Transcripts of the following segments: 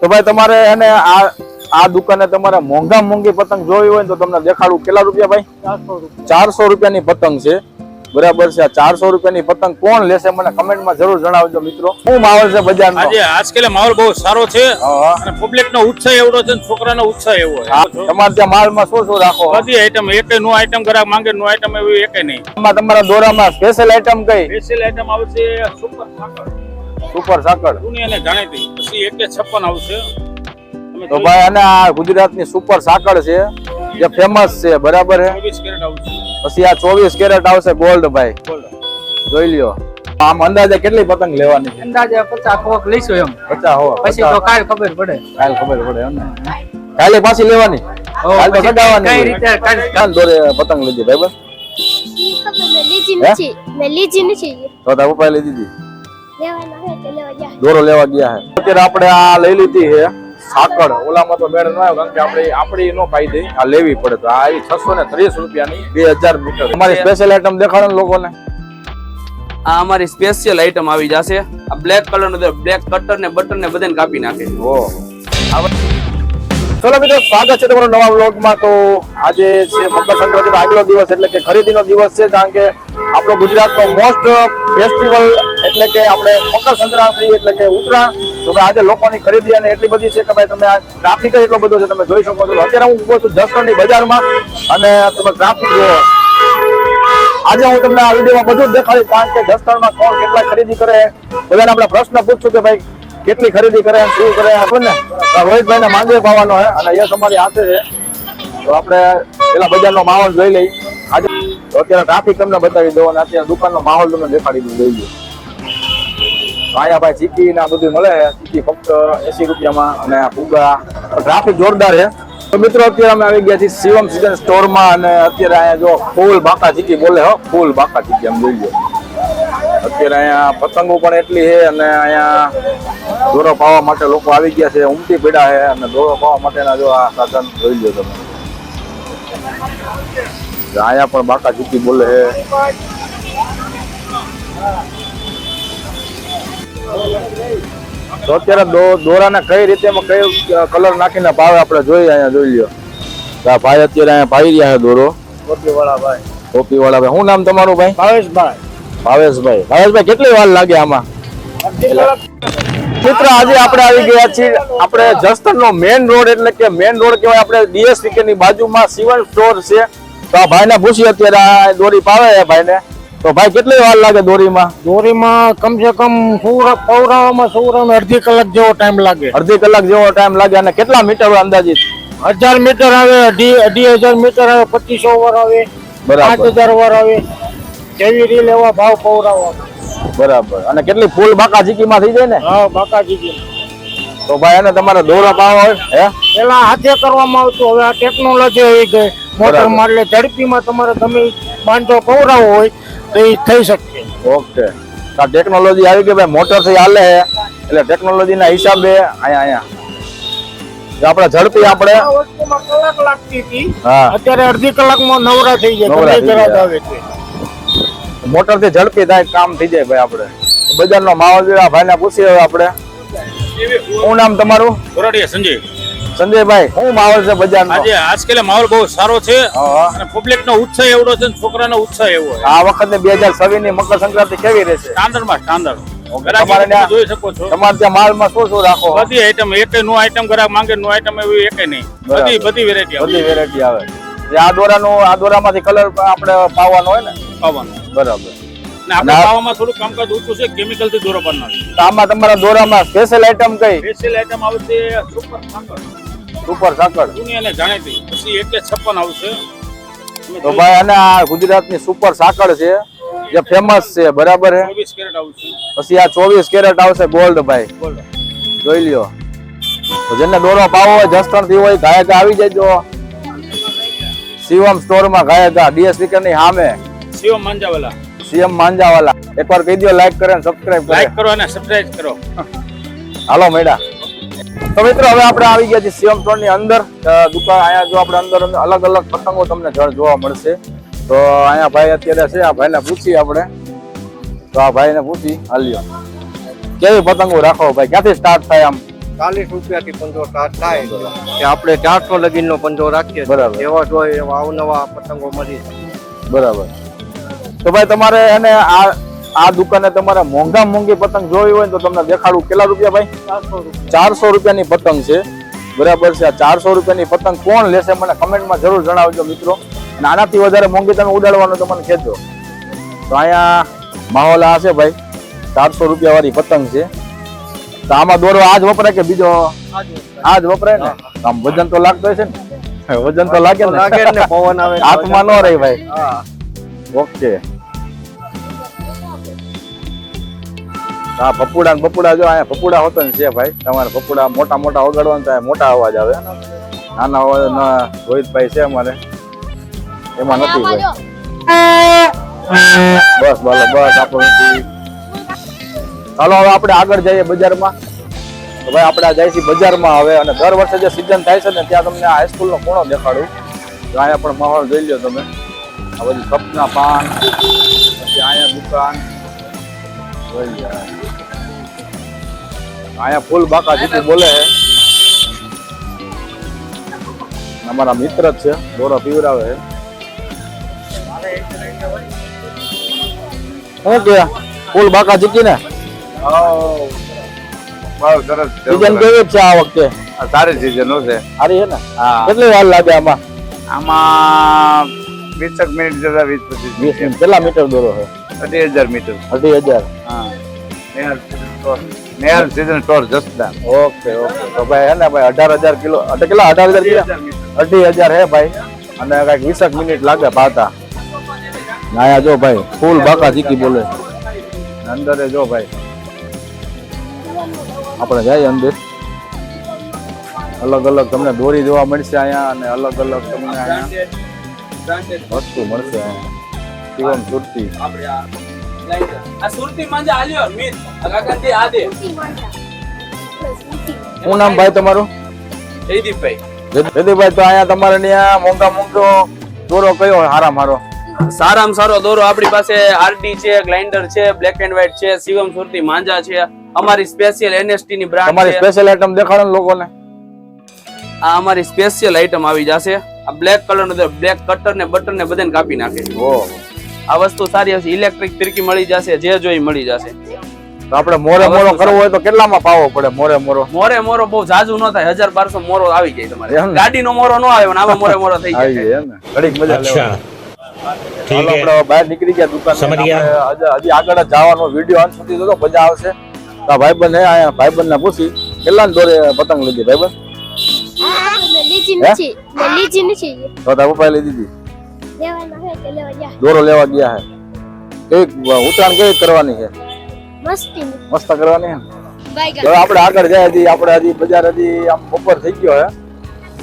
તો ભાઈ તમારે એને આ આ દુકાને તમારે મોંઘા મોંઘી પતંગ જોવી હોય તો તમને દેખાડું કેટલા રૂપિયા ભાઈ? ચારસો રૂપિયાની પતંગ છે. બરાબર છે. આ ચારસો રૂપિયાની પતંગ કોણ લેશે મને કમેન્ટમાં જરૂર જણાવજો મિત્રો. શું માહોલ છે બજાર આજે આજકાલે માહોલ બહુ સારો છે અને પબ્લિક નો ઉત્સાહ એવડો છે ને છોકરાનો ઉત્સાહ એવો હા. છે. તમારે ત્યાં માલમાં શું શું રાખો? બધી આઈટમ એક નો આઈટમ ગ્રાહક માંગે નો આઈટમ એવી એક નહીં. આમાં તમારા દોરામાં સ્પેશિયલ આઈટમ કઈ? સ્પેશિયલ આઈટમ આવશે સુપર સાકર. સુપર સાકર. દુનિયાને જાણીતી પછી એક છપ્પન આવશે. તો ભાઈ અને આ ગુજરાતની સુપર સાકર છે જે ફેમસ છે બરાબર છે ચોવીસ કેરેટ આવશે. પછી આ ચોવીસ કેરેટ આવશે ગોલ્ડ ભાઈ. જોઈ લ્યો. આમ અંદાજે કેટલી પતંગ લેવાની છે? અંદાજે પચાસ હોક લઈશું એમ. પચાસ હો પછી તો કાલ ખબર પડે. કાલ ખબર પડે એમ કાલે પાછી લેવાની. કાલ તો સગાવાની કઈ રીતે? કાલ કાલ દોરે પતંગ લીધી ભાઈ બસ મેં લીધી નથી. મેં લીધી નથી. તો તારા પપ્પાએ લીધી દીધી દોરો લેવા ગયા છે અત્યારે આપણે આ લઈ લીધી છે સાકડ ઓલામાં તો મેળ ન આવ્યો કારણ કે આપણે આપણી નો પાઈ દઈ આ લેવી પડે તો. આ આવી છસો ને ત્રીસ રૂપિયાની બે હજાર મીટર. તમારી સ્પેશિયલ આઈટમ દેખાડો ને લોકોને. આ અમારી સ્પેશિયલ આઈટમ આવી જશે. આ બ્લેક કલર નો બ્લેક કટર ને બટન ને બધાને કાપી નાખે. ઓહો. ચલો મિત્રો સ્વાગત છે તમારો નવા વ્લોગમાં. તો આજે છે મકર સંક્રાંતિનો આગલો દિવસ એટલે કે ખરીદીનો દિવસ છે કારણ કે આપણો ગુજરાતનો મોસ્ટ ફેસ્ટિવલ એટલે કે આપણે મકર સંક્રાંતિ, એટલે કે ઉત્તરાયણ. તો કે આજે લોકોની ખરીદી અને એટલી બધી છે કે ભાઈ તમે આ ટ્રાફિક એટલો બધો છે, તમે જોઈ શકો છો. અત્યારે હું ઊભો છું જસદણની બજારમાં અને તમે ટ્રાફિક જોવો આજે હું તમને આ વિડીયોમાં બધું જ દેખાડીશ, કારણ કે જસદણમાં કોણ કેટલા ખરીદી કરે બધાને આપણે પ્રશ્ન પૂછશું કે ભાઈ કેટલી ખરીદી કરે શું કરે આપણને રોહિતભાઈ ને માંગે પાવાનો છે અને યશ અમારી હાથે છે. તો આપણે પેલા બજારનો માહોલ જોઈ લઈ આજે અત્યારે ટ્રાફિક તમને બતાવી દો અને અત્યારે દુકાનનો માહોલ તમને દેખાડી દઉં, જોઈ લો. તો અહીંયા ભાઈ ચીકી ને બધું મળે. ચીકી ફક્ત એસી રૂપિયામાં અને ફુગા ટ્રાફિક જોરદાર છે. તો મિત્રો, અત્યારે અમે આવી ગયા છીએ શિવમ સિઝન સ્ટોરમાં અને અત્યારે અહીંયા જો ફૂલ બાકા ચીકી બોલે હો, ફૂલ બાકા ચીકી આમ જોઈ લો અત્યારે અહીંયા પતંગો પણ એટલી છે અને અહીંયા દોરો પાવા માટે લોકો આવી ગયા છે, ઉમટી પીડા છે અને દોરો પાવા માટેના જો આ સાધન જોઈ લો તમે. અહીંયા પણ બાકા ચીકી બોલે છે. તો અત્યારે દોરાને કઈ રીતે કઈ કલર નાખીને ભાવે આપણે જોઈએ અહીંયા જોઈ લ્યો. આ ભાઈ અત્યારે અહીંયા ભાઈ રહ્યા છે દોરો. ટોપી વાળા ભાઈ. ટોપી વાળા ભાઈ. શું નામ તમારું ભાઈ? ભાવેશભાઈ. ભાવેશભાઈ. ભાવેશભાઈ કેટલી વાર લાગે આમાં? મિત્ર આજે આપણે આવી ગયા છીએ આપણે જસદણ નો મેઇન રોડ એટલે કે મેઇન રોડ કહેવાય આપણે ડીએસપીકે ની બાજુમાં સિવન સ્ટોર છે. તો આ ભાઈને પૂછીએ અત્યારે આ દોરી પાવે ભાઈને? તો ભાઈ કેટલી વાર લાગે દોરીમાં? દોરીમાં કમસે કમ પૂરા પૌરાવામાં સૌરામાં અડધી કલાક જેવો ટાઈમ લાગે. અડધી કલાક જેવો ટાઈમ લાગે અને કેટલા મીટર અંદાજિત હજાર મીટર આવે અઢી અઢી હજાર મીટર આવે પચીસો વાર આવે પાંચ હજાર વાર આવે જેવી રીલ એવા ભાવ પૌરાવા બરાબર. અને કેટલી ફૂલ બાકા જીકીમાં થઈ જાય ને? હા બાકાજી તો ભાઈ એને તમારે દોરા પાવા હોય હે? પેલા હાથે કરવામાં આવતું હવે આ ટેકનોલોજી આવી ગઈ. મોટર બરાબર. એટલે ઝડપીમાં તમારે તમે બાંધો પૌરાવો હોય તો એ થઈ શકે. ઓકે. આ ટેકનોલોજી આવી ગઈ ભાઈ મોટરથી હાલે. છે એટલે ટેકનોલોજી ના હિસાબે અહીંયા અહીંયા. આપણે ઝડપી આપણે કલાક લાગતી હતી. હા. અત્યારે અડધી કલાકમાં નવરા થઈ જાય મોટરથી ઝડપી થાય કામ થઈ જાય ભાઈ આપણે. બજારનો માહોલ ભાઈને પૂછીએ આપણે. શું નામ તમારું? ગોરાડિયા સંજય. સંજયભાઈ શું માહોલ છે બજારનો? આજે આજકાલ માહોલ બહુ સારો છે અને પબ્લિક નો ઉત્સાહ એવડો છે ને છોકરાનો ઉત્સાહ એવો છે. આ વખતે બે હજાર છવ્વીસની મકર સંક્રાંતિ કેવી રહેશે? સ્ટાન્ડર્ડ. માં સ્ટાન્ડર્ડ જોઈ શકો છો. તમારે ત્યાં માલમાં શું શું રાખો? બધી આઈટમ એક નો આઈટમ ગ્રાહક માંગે નો આઈટમ એવી એક નહીં. બધી બધી વેરાયટી બધી વેરાયટી આવે. જે આ દોરાનું આ દોરામાંથી કલર આપણે પાવાનો હોય ને? પાવાનો. બરાબર. આપણે અને થોડું કામકાજ ઓછું છે કેમિકલથી દોરો પાડનાર તો આમાં તમારા દોરામાં સ્પેશિયલ આઈટમ કઈ? સ્પેશિયલ આઈટમ આવશે સુપર સાકર સુપર સાકર દુનિયાને જાણીતી પછી એક છપ્પન આવશે. તો ભાઈ અને આ ગુજરાતની સુપર સાકર છે જે ફેમસ છે બરાબર છે ચોવીસ કેરેટ આવશે. પછી આ ચોવીસ કેરેટ આવશે ગોલ્ડ ભાઈ. જોઈ લ્યો. જેને દોરો પાવો હોય જસ્ટનથી હોય ગાયક આવી જજો. શિવમ સ્ટોરમાં ગાયક ડીએસની સામે. શિવમ માંજાવાલા. સીએમ માંજાવાલા એકવાર કહી દો લાઈક કરે સબસ્ક્રાઇબ કરે. લાઈક કરો અને સબસ્ક્રાઇબ કરો. હાલો મેડા. તો મિત્રો હવે આપણે આવી ગયા છીએ સીએમ સ્ટોરની અંદર. અ, દુકાન અહીંયા જો આપણે અંદર અંદર અલગ અલગ પતંગો તમને જળ જોવા મળશે. તો અહીંયા ભાઈ અત્યારે છે આ ભાઈને પૂછી આપણે. તો આ ભાઈને પૂછી હાલ્યો કેવી પતંગો રાખો ભાઈ? ક્યાંથી સ્ટાર્ટ થાય આમ? ચાલીસ રૂપિયા થી પંજો સ્ટાર્ટ થાય. કે આપણે ચારસો લગીન નો પંજો રાખીએ. છીએ. બરાબર. જેવા જોઈએ એવા અવનવા પતંગો મળી જાય. બરાબર. તો ભાઈ તમારે એને આ આ દુકાને તમારે મોંઘા મોંઘી પતંગ જોવી હોય તો તમને દેખાડું. કેટલા રૂપિયા ભાઈ? ચારસો રૂપિયા ચારસો રૂપિયાની પતંગ છે. બરાબર છે. આ ચારસો રૂપિયાની પતંગ કોણ લેશે મને કમેન્ટમાં જરૂર જણાવજો મિત્રો. અને આનાથી વધારે મોંઘી તમે ઉડાડવાનું તો મને કહેજો. તો અહીંયા માહોલ આ છે ભાઈ. ચારસો રૂપિયા વાળી પતંગ છે. તો આમાં દોરો આજ વપરાય કે બીજો? આજ વપરાય ને? આમ વજન તો લાગતો હશે ને? વજન તો લાગે ને? પવન આવે હાથમાં ન રહી ભાઈ. હા. ઓકે. હા પપુડા ને પપુડા જો અહીંયા પપુડા હોતો ને છે ભાઈ. તમારે પપુડા મોટા મોટા વગાડવાનું થાય મોટા અવાજ આવે. નાના અવાજ ના રોહિતભાઈ છે અમારે. એમાં નથી ભાઈ. બસ બોલો બસ આપણું ચાલો હવે આપણે આગળ જઈએ બજારમાં. તો ભાઈ આપણે જાય છીએ બજારમાં હવે. અને દર વર્ષે જે સિઝન થાય છે ને ત્યાં તમને આ હાઈસ્કૂલ નો ખૂણો દેખાડું. તો અહીંયા પણ માહોલ જોઈ લો તમે. આ બધી સપના પાન પછી અહીંયા દુકાન. અહીંયા ફૂલ બાકા જીતી બોલે છે. અમારા મિત્ર જ છે દોરો પીવરાવે છે. શું કે ફૂલ બાકા જીતી ને. સીઝન કેવી છે આ વખતે? સારી સીઝન છે. સારી છે ને? હા. કેટલી વાર લાગે આમાં? આમાં વીસક મિનિટ જતા વીસ પચીસ વીસ મિનિટ. કેટલા મીટર દોરો છે? અઢી હજાર મીટર. અઢી હજાર. હા. Nehal store. Nehal season store જસદા okay okay. તો ભાઈ હે ને ભાઈ અઢાર હજાર કિલો અઢ કેટલા? અઢાર હજાર કિલો? અઢી હજાર હે ભાઈ. અને કંઈક વીસક મિનિટ લાગે પાતા નાયા જો ભાઈ ફૂલ બાકા જીકી બોલે. અંદરે જો ભાઈ. આપણે જાય અંદર. અલગ અલગ તમને દોરી જોવા મળશે અહીંયા અને અલગ અલગ તમને અહીંયા વસ્તુ મળશે અહીંયા. શિવમ સુરતી. આપણે આ સુરતી માંજા આલ્યો મીત કાકાજી આ દે. સુરતી માંડા સુરતી શું નામ ભાઈ તમારું? જયદીપભાઈ. જયદીપભાઈ તો અહીંયા તમારે ત્યાં મોંઘા મોંઘો દોરો કયો? હારા મારો. સારામાં સારો દોરો. આપણી પાસે આરડી છે ગ્લાઇન્ડર છે બ્લેક એન્ડ વ્હાઇટ છે શિવમ સુરતી માંજા છે. અમારી સ્પેશિયલ એનએસટી ની બ્રાન્ડ અમારી છે. સ્પેશિયલ આઈટમ દેખાડો લોકોને. આ અમારી સ્પેશિયલ આઈટમ આવી જશે. આ બ્લેક કલરનું બ્લેક કટર ને બટન ને બધાને કાપી નાખે ઓહો. આ વસ્તુ સારી હશે ઇલેક્ટ્રિક ફિરકી મળી જશે જે જોઈ મળી જશે. તો આપણે મોરે મોરો કરવો હોય તો કેટલામાં પાવો પડે મોરે મોરો? મોરે મોરો બહુ જાજુ ન થાય હજાર બારસો મોરો આવી જાય તમારે. ગાડીનો મોરો ન આવે પણ આમાં મોરે મોરો થઈ જાય. ઘડીક મજા લેવા ઠીક આપણે બહાર નીકળી ગયા દુકાન. હજી આગળ જવાનો વીડિયો અંત સુધી તો મજા આવશે. તો ભાઈબંધ હે આયા ભાઈબંધ ને પૂછી કેટલા દોરે પતંગ લીધી ભાઈબંધ? લીધી નથી. તો તારા પપ્પાએ લીધી હતી? દોરો લેવા ગયા હે કેવી ઉત્તરાયણ કેવી કરવાની છે? મસ્તી. મસ્ત કરવાની છે ને? બાય હવે આપણે આગળ જાય હજી આપણે હજી બજાર હજી આમ બપોર થઈ ગયો હે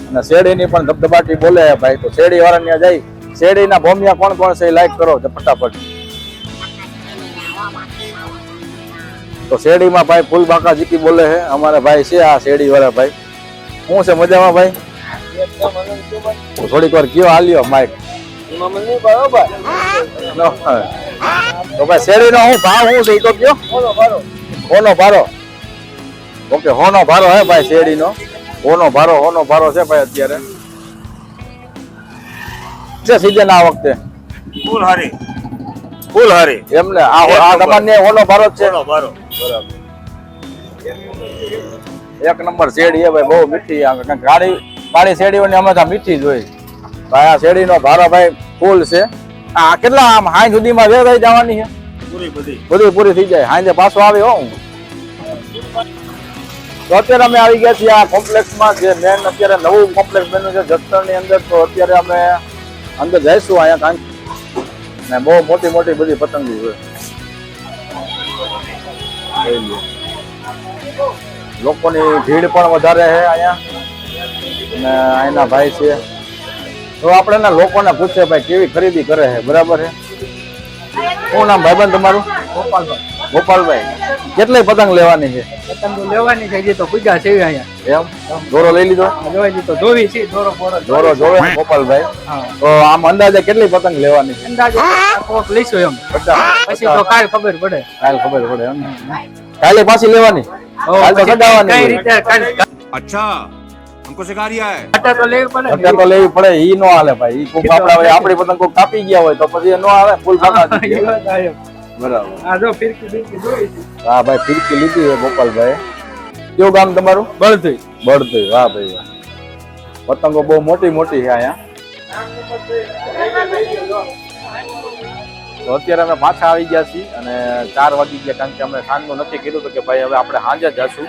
અને શેરડીની પણ ધબધબાટી બોલે હે ભાઈ. તો શેરડી વાળા ત્યાં જઈ શેરડીના ભોમિયા કોણ કોણ છે લાઈક કરો તો ફટાફટ. તો શેરડીમાં ભાઈ ફૂલ બાકા જીકી બોલે છે. અમારા ભાઈ છે આ શેરડી વાળા ભાઈ. શું છે મજામાં ભાઈ? તો થોડીક વાર કયો હાલ્યો માઈક નો. તો ભાઈ શેરીનો હું ભાવ શું છે તો કયો? હોનો ભારો. હોનો ભારો. ઓકે હોનો ભારો હે ભાઈ શેરીનો. હોનો ભારો હોનો ભારો છે ભાઈ અત્યારે. છે સીઝન આ વખતે? ફૂલ હારી ફૂલ હારી એમને આ હો- આ ન્યાય હોનો ભારો છે? હોનો ભારો. બરાબર. એક નંબર શેડી હે ભાઈ બહુ મીઠી આ ગાડી ગાડી શેડીઓની અમે તો મીઠી જ હોય. ભાઈ આ શેરડીનો ભારો ભાઈ ફૂલ છે. આ કેટલા આમ હાઈ સુધીમાં વેવાઈ જવાની છે? બધી. પૂરી થઈ જાય. હાંજે પાછો આવે હો. હું તો અત્યારે અમે આવી ગયા છીએ આ કોમ્પ્લેક્સમાં જે મેન અત્યારે નવું કોમ્પ્લેક્સ બન્યું છે જસદણની અંદર. તો અત્યારે અમે અંદર જઈશું અહીંયા કાંઈ. ને બહુ મોટી મોટી બધી પતંગી હોય લોકોની ભીડ પણ વધારે છે અહીંયા. અને અહીંના ભાઈ છે. તો આપણે લોકોને પૂછે ભાઈ કેવી ખરીદી કરે છે? બરાબર છે? શું નામ ભાઈબંધ તમારું? ગોપાલભાઈ. ગોપાલભાઈ. કેટલી પતંગ લેવાની છે? પતંગ લેવાની છે તો પૂજા છે અહીંયા. એમ? દોરો લઈ લીધો? લઈ લીધો જોવી છે દોરો દોરો જોવે ગોપાલભાઈ. તો આમ અંદાજે કેટલી પતંગ લેવાની છે? અંદાજે કોક લઈશું એમ. પછી તો કાલ ખબર પડે. કાલ ખબર પડે એમ. કાલે પાછી લેવાની? કાલ તો કઈ રીતે કાલ અચ્છા. हमको सिखा रिया है કાંટા તો લેવી પડે ને. અત્યારે તો લેવી પડે ઈ નો હાલે ભાઈ ઈ કોક આપડા હોય આપડી પતંગ કોક કાપી ગયા હોય તો પછી એ નો આવે ફૂલ ફાકા એ વાત આ એમ. બરાબર આ જો ફિરકી બિરકી જોઈ છે. હા ભાઈ ફિરકી લીધી છે ગોપાલભાઈ કયું ગામ તમારું બળદઈ બળદઈ વાહ ભાઈ વાહ પતંગો બહુ મોટી મોટી છે અહીંયા તો અત્યારે અમે પાછા આવી ગયા છીએ અને ચાર વાગી ગયા કારણ કે અમે સાંજનું નક્કી કર્યું હતું કે ભાઈ હવે આપણે સાંજે જશું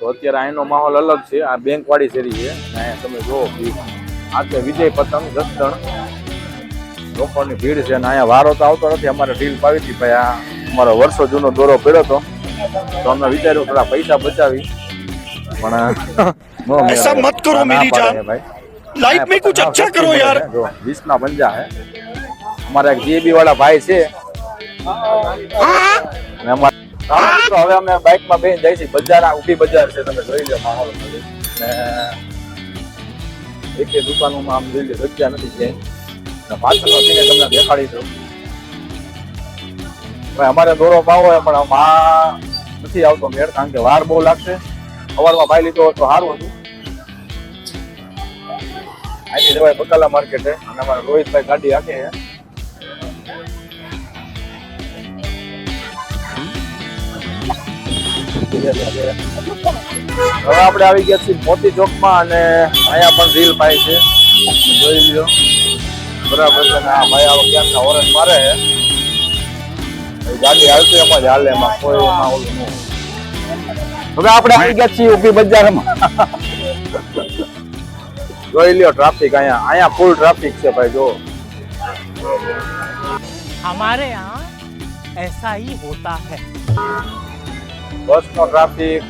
તો અત્યારે અહીંનો માહોલ અલગ છે આ બેંક વાળી શેરી છે અને અહીંયા તમે જુઓ ભીડ આ છે વિજય પતંગ જસદણ લોકોની ભીડ છે અને અહીંયા વારો તો આવતો નથી અમારે ઢીલ પાવી હતી ભાઈ આ અમારો વર્ષો જૂનો દોરો પડ્યો હતો તો અમે વિચાર્યું થોડા પૈસા બચાવી પણ નો મેળ ऐसा આવ્યો. मत करो ના मेरी પાડે जान। છે ભાઈ. लाइफ में कुछ अच्छा करो यार જો વીસ ના પંજા હે અમારા એક જીબી વાળા ભાઈ છે અને હવે અમે બાઇકમાં બેન બેસી છે બજાર, આ ઊભી બજાર છે, તમે જોઈ લો માહોલ. ને એક દુકાનોમાં આમ જોઈ લો, જગ્યા નથી ક્યાંય. પાછળ છે તમને દેખાડી દઉં. હવે અમારે દોરો પાવો હોય, પણ આમાં નથી આવતો મેળ, કારણ કે વાર બહુ લાગશે. સવારમાં ભાઈ લીધો તો સારું હતું. અહીંથી જવાય બકાલા માર્કેટે, અને અમારા રોહિતભાઈ ગાડી રાખે છે. હવે આપણે આવી ગયા છીએ મોતી ચોકમાં અને અહીંયા પણ રીલ પાય છે જોઈ લ્યો બરાબર છે ને આ ભાઈ આવો ક્યાંકના ઓરન મારે છે એ ગાડી હાલતી એમાં જ હાલે એમાં કોઈ એમાં ઓલું ન હોય. હવે આપણે આવી ગયા છીએ ઊભી બજારમાં જોઈ લ્યો ટ્રાફિક અહીંયા અહીંયા ફૂલ ટ્રાફિક છે ભાઈ જો हमारे यहाँ ऐसा ही होता है બસ નો ટ્રાફિક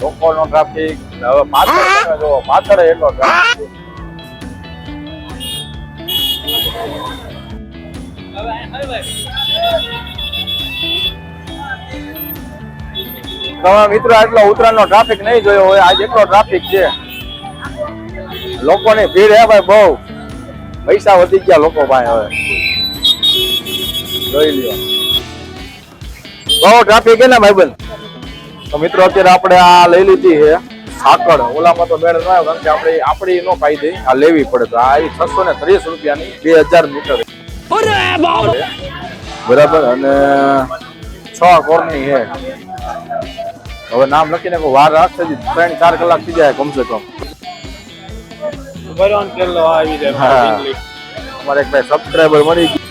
લોકો નો ટ્રાફિક હવે પાછળ જુઓ પાછળ એટલો ટ્રાફિક તમે મિત્રો એટલો ઉત્તરાયણ નો ટ્રાફિક નહીં જોયો હોય આજે એટલો ટ્રાફિક છે. લોકોની ભીડ હે ભાઈ બહુ. પૈસા વધી ગયા લોકો ભાઈ હવે. જોઈ લ્યો. બહુ ટ્રાફિક હે ને ભાઈબંધ? તો મિત્રો અત્યારે આપણે આ લઈ લીધી છે સાકડ ઓલામાં તો મેળ ના આવ્યો કારણ કે આપણે આપણી નો ફાયદે આ લેવી પડે. તો આ આવી છસો ને ત્રીસ રૂપિયાની બે હજાર મીટર બરાબર? અને છ કોરની છે. હવે નામ લખીને વાર રાખશે ત્રણ ચાર કલાક થઈ જાય કમસે કમ. અમારે એક ભાઈ સબસ્ક્રાઈબર મળી ગયું.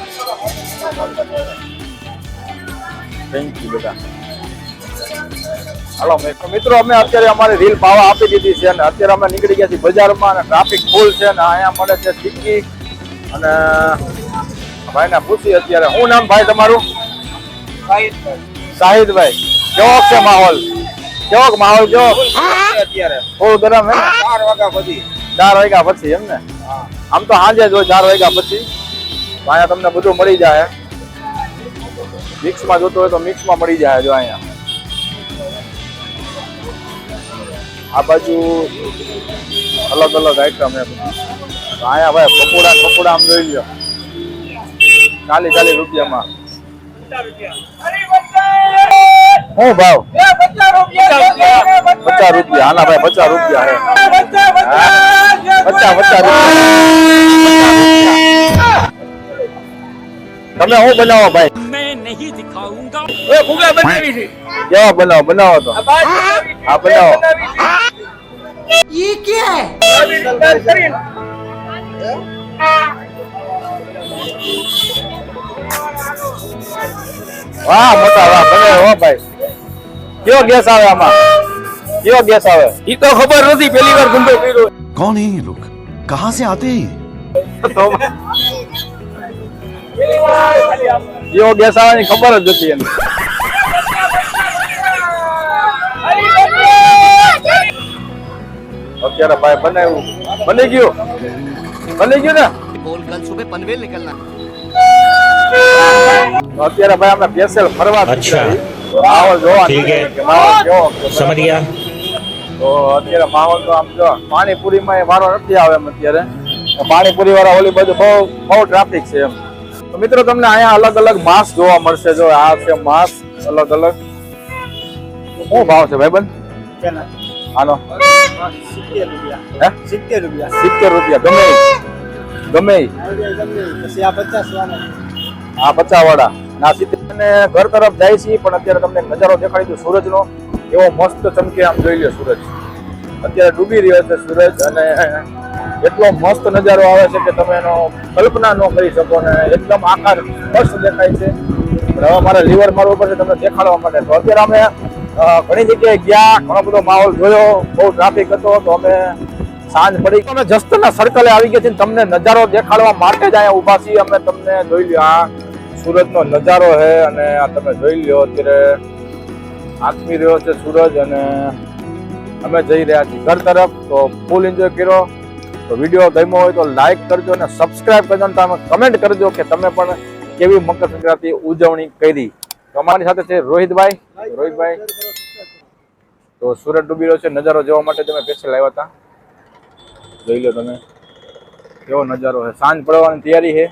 થેન્ક યુ બેટા હાલો મિત્રો અમે અત્યારે અમારી રીલ પાવા આપી દીધી છે અને અત્યારે અમે નીકળી ગયા છીએ બજારમાં અને ટ્રાફિક ફૂલ છે ને અહીંયા મળે છે ટિક્કી અને ભાઈને પૂછી અત્યારે. શું નામ ભાઈ તમારું? શાહિદભાઈ કેવો છે માહોલ? કેવો માહોલ કેવો? અત્યારે ફૂલ ગરમ હે? ચાર વાગ્યા પછી ચાર વાગ્યા પછી એમ ને? આમ તો સાંજે જ હોય ચાર વાગ્યા પછી. અહીંયા તમને બધું મળી જાય મિક્સમાં જોતો હોય તો મિક્સમાં મળી જાય જો અહીંયા. આ બાજુ અલગ અલગ આઈટમ એ આયા ભાઈ પકોડા પકોડા આમ જોઈ લો ચાલી ચાલી રૂપિયામાં. હું ભાવ? પચાસ રૂપિયા. આના ભાઈ પચાસ રૂપિયા હે પચાસ રૂપિયા. તમે હું બનાવો ભાઈ? ગેસ આવે આમાં? કયો ગેસ આવે? ઈ તો ખબર નથી પહેલી વાર ગુંડો કર્યો. કોણ હે એ લોક કહા સે આતે એવો બેસાવાની ખબર જ નથી એને અત્યારે ભાઈ બનાવ્યું. બની ગયું. બની ગયું ને? બોલ કલ સુબહ પનવેલ નીકળના અત્યારે ભાઈ અમે બેસેલ ફરવા અચ્છા. માહોલ જોવા ઠીક હે. માહોલ કેવો સમજ ગયા? તો અત્યારે માહોલ તો આમ જો પાણીપુરીમાં વારો નથી આવે એમ અત્યારે. પાણીપુરી વાળા ઓલી બાજુ બહુ બહુ ટ્રાફિક છે એમ. તો મિત્રો, તમને અહીંયા અલગ અલગ માસ જોવા મળશે. જો આ છે માસ અલગ અલગ. શું ભાવ છે ભાઈબંધ? આનો. સિત્તેર રૂપિયા. સિત્તેર રૂપિયા ગમે ગમે આ પચાસ વાળા ના, સિત્તેર. ઘર તરફ જાય છે, પણ અત્યારે તમને નજારો દેખાડી દઉં સૂરજનો. એવો મસ્ત ચમકે આમ જોઈ લે સૂરજ. અત્યારે ડૂબી રહ્યો છે સૂરજ અને એટલો મસ્ત નજારો આવે છે કે તમે એનો કલ્પના ન કરી શકો ને એકદમ આકાર સ્પષ્ટ દેખાય છે. હવે મારે લીવર મારવું પડશે તમને દેખાડવા માટે. તો અત્યારે અમે ઘણી જગ્યાએ ગયા, ઘણો બધો માહોલ જોયો, બહુ ટ્રાફિક હતો, તો અમે સાંજ પડી. અમે જસ્તના સર્કલે આવી ગયા છીએ તમને નજારો દેખાડવા માટે જ અહીંયા ઊભા છીએ. અમે તમને જોઈ લ્યો, આ સુરતનો નજારો છે અને આ તમે જોઈ લ્યો અત્યારે આથમી રહ્યો છે સૂરજ અને અમે જઈ રહ્યા છીએ ઘર તરફ. તો ફૂલ એન્જોય કર્યો. તો વીડિયો ગમ્યો હોય તો લાઈક કરજો અને સબસ્ક્રાઇબ કરજો અને તમે કમેન્ટ કરજો કે તમે પણ કેવી મકર સંક્રાંતિ ઉજવણી કરી. તો અમારી સાથે છે રોહિતભાઈ. રોહિતભાઈ, તો સુરત ડૂબી રહ્યો છે. નજારો જોવા માટે તમે સ્પેશિયલ આવ્યા હતા. જોઈ લો તમે. કેવો નજારો છે. સાંજ પડવાની તૈયારી છે.